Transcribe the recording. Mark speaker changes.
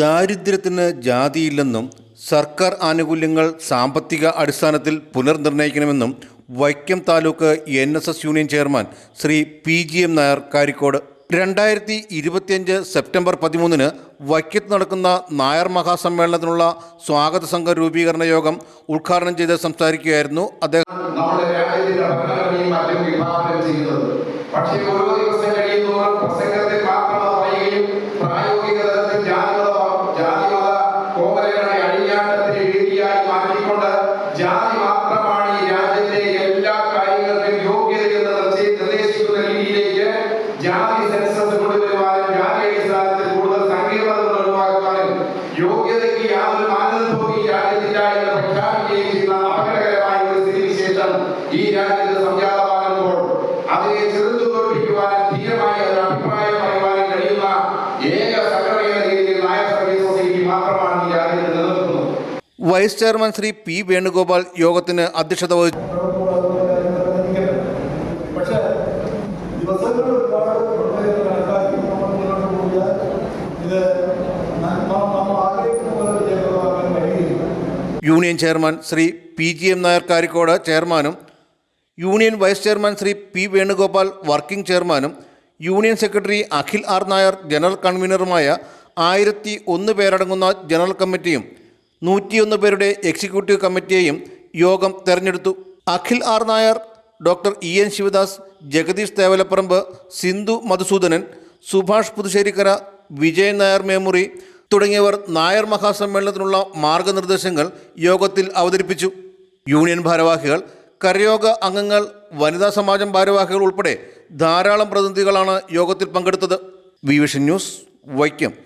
Speaker 1: ദാരിദ്ര്യത്തിന് ജാതിയില്ലെന്നും സർക്കാർ ആനുകൂല്യങ്ങൾ സാമ്പത്തിക അടിസ്ഥാനത്തിൽ പുനർനിർണ്ണയിക്കണമെന്നും Vaikom taluk N S S union chairman Shri P G M Nair Karikkode രണ്ടായിരത്തി ഇരുപത്തിയഞ്ച് സെപ്റ്റംബർ പതിമൂന്നിന് വൈക്കത്ത് നടക്കുന്ന നായർ മഹാസമ്മേളനത്തിനുള്ള സ്വാഗത സംഘ രൂപീകരണ യോഗം ഉദ്ഘാടനം ചെയ്ത് സംസാരിക്കുകയായിരുന്നു അദ്ദേഹം പക്ഷേ ഓരോ കൊണ്ട് ജാതി മാത്രമാണ് ഈ രാജ്യത്തെ എല്ലാ കാര്യങ്ങൾക്കും യോഗ്യതയെന്ന് നിർദ്ദേശിക്കുന്ന രീതിയിലേക്ക് ജാതി സെൻസസ് കൊണ്ടുവരുവാനും ജാതി അടിസ്ഥാനത്തിൽ കൂടുതൽ സങ്കീർണത ഒഴിവാക്കുവാനും യോഗ്യതയ്ക്ക് യാതൊരു മാനദണ്ഡവും ഈ രാജ്യത്തില്ല എന്ന് പ്രഖ്യാപിക്കുകയും ചെയ്യുന്ന അപകടകരമായ ഒരു സ്ഥിതിവിശേഷം ഈ രാജ്യത്ത് സംജാതമാകുമ്പോൾ അതിനെ ചെറുത്തു vice chairman Shri P Venugopal യോഗത്തിന് അധ്യക്ഷത വഹിച്ചു union chairman Shri P G M Nair Karikkode ചെയർമാനും union vice chairman Shri P Venugopal working ചെയർമാനും union secretary Akhil R Nair general കൺവീനറുമായ ആയിരത്തി ഒന്ന് പേരടങ്ങുന്ന ജനറൽ കമ്മിറ്റിയും നൂറ്റിയൊന്ന് പേരുടെ എക്സിക്യൂട്ടീവ് കമ്മിറ്റിയെയും യോഗം തെരഞ്ഞെടുത്തു Akhil R Nair doctor E N Sivadas Jagadeesh Thevalaparambu Sindhu Madhusoodanan Subhash Puthusserikkara Vijayan Nair Memuri തുടങ്ങിയവർ നായർ മഹാസമ്മേളനത്തിനുള്ള മാർഗനിർദ്ദേശങ്ങൾ യോഗത്തിൽ അവതരിപ്പിച്ചു യൂണിയൻ ഭാരവാഹികൾ കരയോഗ അംഗങ്ങൾ വനിതാ സമാജം ഭാരവാഹികൾ ഉൾപ്പെടെ ധാരാളം പ്രതിനിധികളാണ് യോഗത്തിൽ പങ്കെടുത്തത് വി വിഷൻ ന്യൂസ് വൈക്കം